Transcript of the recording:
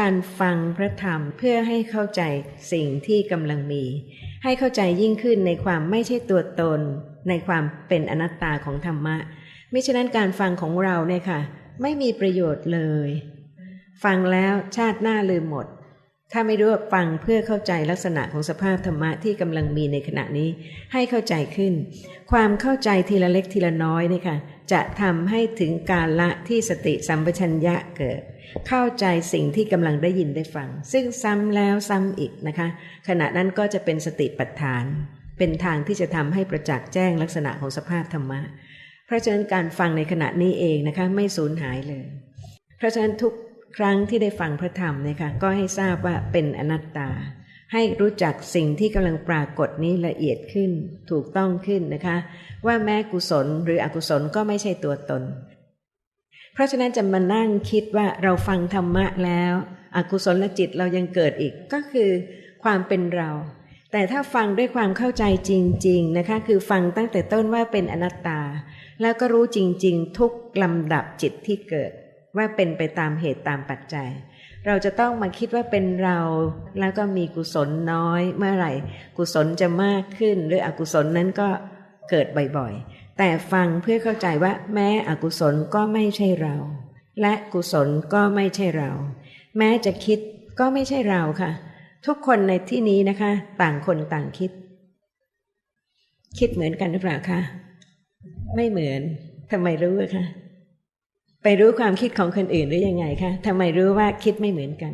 การฟังพระธรรมเพื่อให้เข้าใจสิ่งที่กำลังมี ให้เข้าใจยิ่งขึ้นในความไม่ใช่ตัวตน ในความเป็นอนัตตาของธรรมะมิฉะนั้นการฟังของเราเนี่ยค่ะ ไม่มีประโยชน์เลย ฟังแล้วชาติหน้าลืมหมด ถ้าไม่รู้ฟังเพื่อเข้าใจลักษณะของสภาพธรรมะที่กำลังมีในขณะนี้ให้เข้าใจขึ้น ความเข้าใจทีละเล็กทีละน้อยเนี่ยค่ะ จะทำให้ถึงการละที่สติสัมปชัญญะเกิด เข้าใจสิ่งที่กำลังได้ยินได้ฟัง ซึ่งซ้ำแล้วซ้ำอีกนะคะ ขณะนั้นก็จะเป็นสติปัฏฐาน เป็นทางที่จะทำให้ประจักษ์แจ้งลักษณะของสภาพธรรมะ เพราะฉะนั้นการฟังในขณะนี้เองนะคะไม่สูญหายเลย เพราะฉะนั้นทุกครั้งที่ได้ฟังพระธรรมนะคะก็ให้ทราบว่าเป็นอนัตตา ให้รู้จักสิ่งที่กำลังปรากฏนี้ละเอียดขึ้น ถูกต้องขึ้นนะคะ ว่าแม้กุศลหรืออกุศลก็ไม่ใช่ตัวตน เพราะฉะนั้นจะมานั่งคิดว่าเราฟังธรรมะแล้ว อกุศลจิตเรายังเกิดอีกก็คือความเป็นเรา แต่ถ้าฟังด้วยความเข้าใจจริง ๆนะคะ คือฟังตั้งแต่ต้นว่าเป็นอนัตตา แล้วก็รู้จริง ๆ ทุกลำดับจิตที่เกิด ว่าเป็นไปตามเหตุตามปัจจัย เราจะต้องมาคิดว่าเป็นเรา แล้วก็มีกุศลน้อยเมื่อไหร่ กุศลจะมากขึ้น หรืออกุศลนั้นก็เกิดบ่อยๆ แต่ฟังเพื่อเข้าใจว่า แม้อกุศลก็ไม่ใช่เรา และกุศลก็ไม่ใช่เรา แม้จะคิดก็ไม่ใช่เราค่ะ ทุกคนในที่นี้นะคะ ต่างคนต่างคิด คิดเหมือนกันหรือเปล่าคะไม่เหมือนทำไมรู้คะ ไปรู้ความคิดของคนอื่นหรือยังไงคะทำไมรู้ว่าคิดไม่เหมือนกัน